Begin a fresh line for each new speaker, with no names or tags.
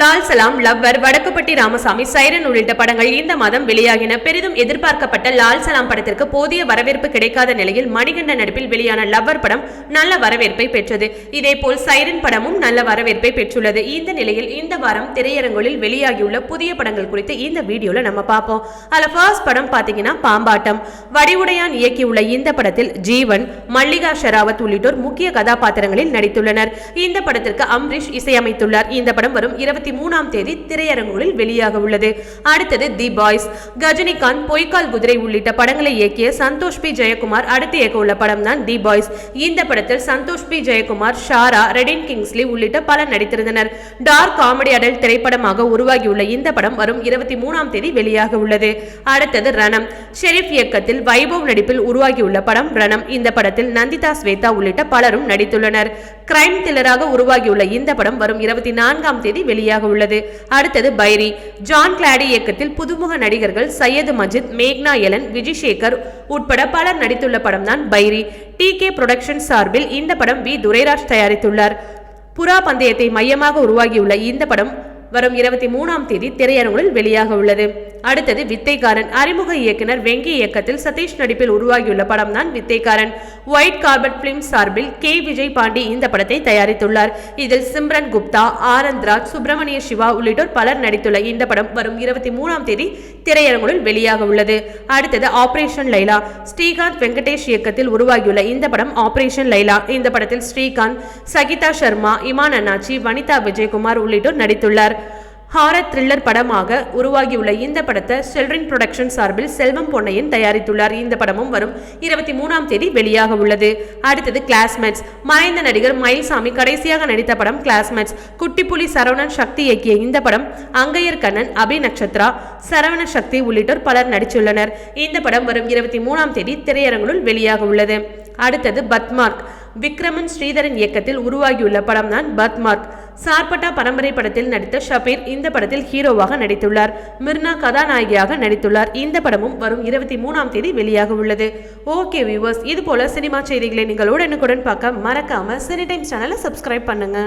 Lal Salaam lover Vadakkupatti Ramasamy siren உள்ளிட்ட படங்கள் இந்த மாதம் வெளியாகின. பெரிதும் எதிர்பார்க்கப்பட்ட லால் சலாம் படத்திற்கு போதிய வரவேற்பு கிடைக்காத நிலையில் மணிகண்டன் நடிப்பில் வெளியான லவ்வர் படம் நல்ல வரவேற்பை பெற்றது. இதேபோல் சைரன் படமும் நல்ல வரவேற்பை பெற்றுள்ளது. இந்த நிலையில் இந்த வாரம் திரையரங்குகளில் வெளியாகியுள்ள புதிய படங்கள் குறித்து இந்த வீடியோல நம்ம பார்ப்போம். அதுல ஃபர்ஸ்ட் படம் பாத்தீங்கன்னா பாம்பாட்டம். வடிவுடையான் இயக்கியுள்ள இந்த படத்தில் ஜீவன் மல்லிகா ஷெராவத் உள்ளிட்டோர் முக்கிய கதாபாத்திரங்களில் நடித்துள்ளனர். இந்த படத்திற்கு அம்ரீஷ் இசையமைத்துள்ளார். இந்த படம் வரும் இருபத்தி இருபத்தி மூணாம் தேதி திரையரங்குகளில் வெளியாக உள்ளது. அடுத்தது தி பாய்ஸ். கஜினிகாந்த் பொய்க்கால் குதிரை உள்ளிட்ட படங்களை இயக்கிய சந்தோஷ் பி. ஜெயக்குமார் அடுத்து இயக்க உள்ள படம் தான் தி பாய்ஸ். இந்த படத்தில் சந்தோஷ் பி. ஜெயக்குமார் ஷாரா ரெடின் கிங்ஸ்லி உள்ளிட்ட பலர் நடித்திருந்தனர். டார்க் காமெடி அடல் திரைப்படமாக உருவாகியுள்ள இந்த படம் வரும் இருபத்தி மூணாம் தேதி வெளியாக உள்ளது. அடுத்தது ரணம். ஷெரீப் இயக்கத்தில் வைபவ் நடிப்பில் உருவாகியுள்ள படம் ரணம். இந்த படத்தில் நந்திதா ஸ்வேதா உள்ளிட்ட பலரும் நடித்துள்ளனர். கிரைம் தில்லராக உருவாகியுள்ள இந்த படம் வரும் இருபத்தி நான்காம் தேதி வெளியாக உள்ளது. அடுத்தது பைரி. ஜான் கிளாடி இயக்கத்தில் புதுமுக நடிகர்கள் சையது மஜித் மேக்னா எலன் விஜய் சேகர் உட்பட பலர் நடித்துள்ள படம் தான் பைரி. டி கே புரொடக்ஷன் சார்பில் இந்த படம் வி. துரைராஜ் தயாரித்துள்ளார். புறா பந்தயத்தை மையமாக உருவாகியுள்ள இந்த படம் வரும் இருபத்தி மூணாம் தேதி திரையரங்குகளில் வெளியாக உள்ளது. அடுத்தது வித்தைக்காரன். அறிமுக இயக்குனர் வெங்கி இயக்கத்தில் சதீஷ் நடிப்பில் உருவாகியுள்ள படம் தான் வித்தைக்காரன். ஒயிட் கார்பட் பிலிம் சார்பில் கே. விஜய் பாண்டி இந்த படத்தை தயாரித்துள்ளார். இதில் சிம்ரன் குப்தா ஆனந்த்ராஜ் சுப்பிரமணிய சிவா உள்ளிட்டோர் பலர் நடித்துள்ள இந்த படம் வரும் இருபத்தி மூணாம் தேதி திரையரங்குகளில் வெளியாக உள்ளது. அடுத்தது ஆபரேஷன் லைலா ஸ்ரீகாந்த் வெங்கடேஷ் இயக்கத்தில் உருவாகியுள்ள இந்த படம் ஆபரேஷன் லைலா இந்த படத்தில் ஸ்ரீகாந்த் சகிதா சர்மா இமான் அண்ணாச்சி வனிதா விஜயகுமார் உள்ளிட்டோர் நடித்துள்ளார். ஹாரர் த்ரில்லர் படமாக உருவாகியுள்ள இந்த படத்தை செல்ரின் புரொடக்ஷன் சார்பில் செல்வம் பொன்னையன் தயாரித்துள்ளார். இந்த படமும் வரும் இருபத்தி மூணாம் தேதி வெளியாக உள்ளது. அடுத்தது கிளாஸ்மேட்ஸ். மறைந்த நடிகர் மயில்சாமி கடைசியாக நடித்த படம் கிளாஸ்மேட்ஸ். குட்டிப்புலி சரவணன் சக்தி இயக்கிய இந்த படம் அங்கையர் கண்ணன் அபி நட்சத்ரா சரவண சக்தி உள்ளிட்டோர் பலர் நடித்துள்ளனர். இந்த படம் வரும் இருபத்தி மூணாம் தேதி திரையரங்குகளுள் வெளியாக உள்ளது. அடுத்தது பத்மார்க். விக்ரமன் ஸ்ரீதரன் இயக்கத்தில் உருவாகியுள்ள படம் தான் பத்மாத் சார்பட்டா பரம்பரை படத்தில் நடித்த ஷபீர் இந்த படத்தில் ஹீரோவாக நடித்துள்ளார். மிர்னா கதாநாயகியாக நடித்துள்ளார். இந்த படமும் வரும் இருபத்தி மூணாம் தேதி வெளியாக உள்ளது. ஓகே வியூவர்ஸ் இது போல சினிமா செய்திகளை நீங்கள் உடனுக்குடன் பார்க்க மறக்காம சினி டைம் சேனலை சப்ஸ்கிரைப் பண்ணுங்க.